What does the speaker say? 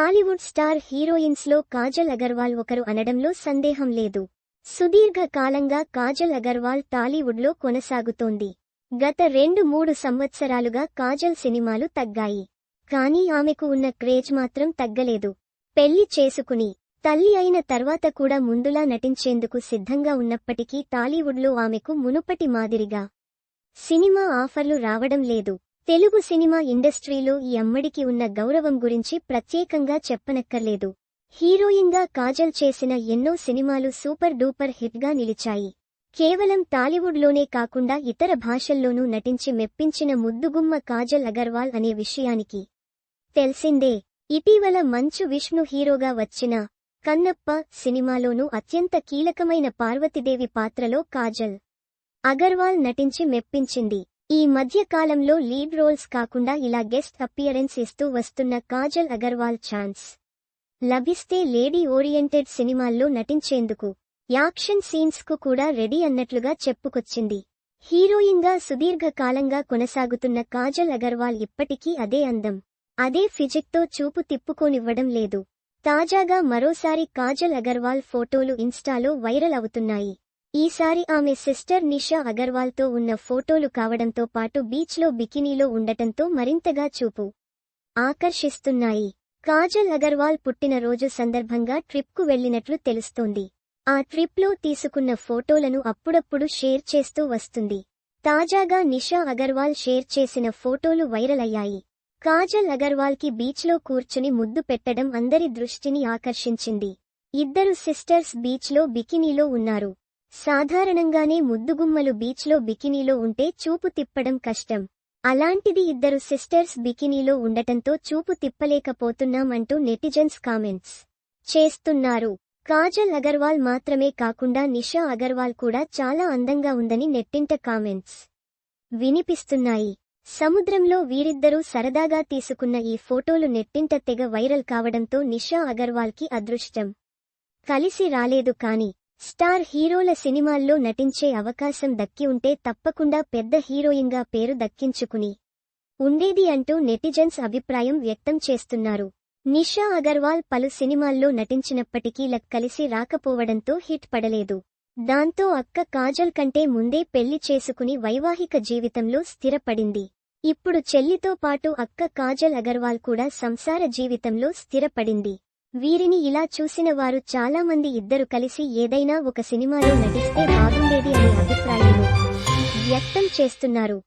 Tollywood star హీరోయిన్స్లో కాజల్ అగర్వాల్ ఒకరు అనడంలో సందేహం లేదు. సుదీర్ఘ కాలంగా కాజల్ అగర్వాల్ టాలీవుడ్లో కొనసాగుతోంది. గత రెండు మూడు సంవత్సరాలుగా కాజల్ సినిమాలు తగ్గాయి. కానీ ఆమెకు ఉన్న క్రేజ్ మాత్రం తగ్గలేదు. పెళ్ళి చేసుకుని తల్లి అయిన తర్వాత కూడా ముందులా నటించేందుకు సిద్ధంగా ఉన్నప్పటికీ టాలీవుడ్లో ఆమెకు మునుపటి మాదిరిగా సినిమా ఆఫర్లు రావడం లేదు. తెలుగు సినిమా ఇండస్ట్రీలో ఈ అమ్మడికి ఉన్న గౌరవం గురించి ప్రత్యేకంగా చెప్పనక్కర్లేదు. హీరోయిన్గా కాజల్ చేసిన ఎన్నో సినిమాలు సూపర్ డూపర్ హిట్గా నిలిచాయి. కేవలం టాలీవుడ్లోనే కాకుండా ఇతర భాషల్లోనూ నటించి మెప్పించిన ముద్దుగుమ్మ కాజల్ అగర్వాల్ అనే విషయానికి తెలిసిందే. ఇటీవల మంచు విష్ణు హీరోగా వచ్చిన కన్నప్ప సినిమాలోనూ అత్యంత కీలకమైన పార్వతీదేవి పాత్రలో కాజల్ అగర్వాల్ నటించి మెప్పించింది. ఈ మధ్య కాలంలో లీడ్ రోల్స్ కాకుండా ఇలా గెస్ట్ అపియరెన్స్ ఇస్తూ వస్తున్న కాజల్ అగర్వాల్ ఛాన్స్. లభిస్తే లేడీ ఓరియంటెడ్ సినిమాల్లో నటించేందుకు యాక్షన్ సీన్స్కు కూడా రెడీ అన్నట్లుగా చెప్పుకొచ్చింది. హీరోయిన్గా సుదీర్ఘకాలంగా కొనసాగుతున్న కాజల్ అగర్వాల్ ఇప్పటికీ అదే అందం. అదే ఫిజిక్తో చూపు తిప్పుకోనివ్వడం లేదు. తాజాగా మరోసారి కాజల్ అగర్వాల్ ఫోటోలు ఇన్స్టాలో వైరల్ అవుతున్నాయి. ఈసారి ఆమె సిస్టర్ నిషా అగర్వాల్తో ఉన్న ఫోటోలు కావడంతో పాటు బీచ్లో బికినీలో ఉండటంతో మరింతగా చూపు ఆకర్షిస్తున్నాయి. కాజల్ అగర్వాల్ పుట్టినరోజు సందర్భంగా ట్రిప్కు వెళ్ళినట్లు తెలుస్తోంది. ఆ ట్రిప్లో తీసుకున్న ఫోటోలను అప్పుడప్పుడు షేర్ చేస్తూ వస్తుంది. తాజాగా నిషా అగర్వాల్ షేర్ చేసిన ఫోటోలు వైరల్ అయ్యాయి. కాజల్ అగర్వాల్కి బీచ్లో కూర్చుని ముద్దు పెట్టడం అందరి దృష్టిని ఆకర్షించింది. ఇద్దరు సిస్టర్స్ బీచ్లో బికినీలో ఉన్నారు. సాధారణంగానే ముద్దుగుమ్మలు బీచ్లో బికినీలో ఉంటే చూపు తిప్పడం కష్టం. అలాంటిది ఇద్దరు సిస్టర్స్ బికినీలో ఉండటంతో చూపు తిప్పలేకపోతున్నాం అంటూ నెటిజన్స్ కామెంట్స్ చేస్తున్నారు. కాజల్ అగర్వాల్ మాత్రమే కాకుండా నిషా అగర్వాల్ కూడా చాలా అందంగా ఉందని నెట్టింట కామెంట్స్ వినిపిస్తున్నాయి. సముద్రంలో వీరిద్దరూ సరదాగా తీసుకున్న ఈ ఫోటోలు నెట్టింట తెగ వైరల్ కావడంతో నిషా అగర్వాల్కి అదృష్టం కలిసి రాలేదు కాని స్టార్ హీరోల సినిమాల్లో నటించే అవకాశం దక్కి ఉంటే తప్పకుండా పెద్ద హీరోయిన్గా పేరు దక్కించుకుని ఉండేది అంటూ నెటిజన్స్ అభిప్రాయం వ్యక్తం చేస్తున్నారు. నిషా అగర్వాల్ పలు సినిమాల్లో నటించినప్పటికీ లక్ కలిసి రాకపోవడంతో హిట్ పడలేదు. దాంతో అక్క కాజల్ కంటే ముందే పెళ్ళి చేసుకుని వైవాహిక జీవితంలో స్థిరపడింది. ఇప్పుడు చెల్లితో పాటు అక్క కాజల్ అగర్వాల్ కూడా సంసార జీవితంలో స్థిరపడింది. వీరిని ఇలా చూసిన వారు చాలా మంది ఇద్దరు కలిసి ఏదైనా ఒక సినిమాలో నటిస్తే బాగుండేది అనే అభిప్రాయాలు వ్యక్తం చేస్తున్నారు.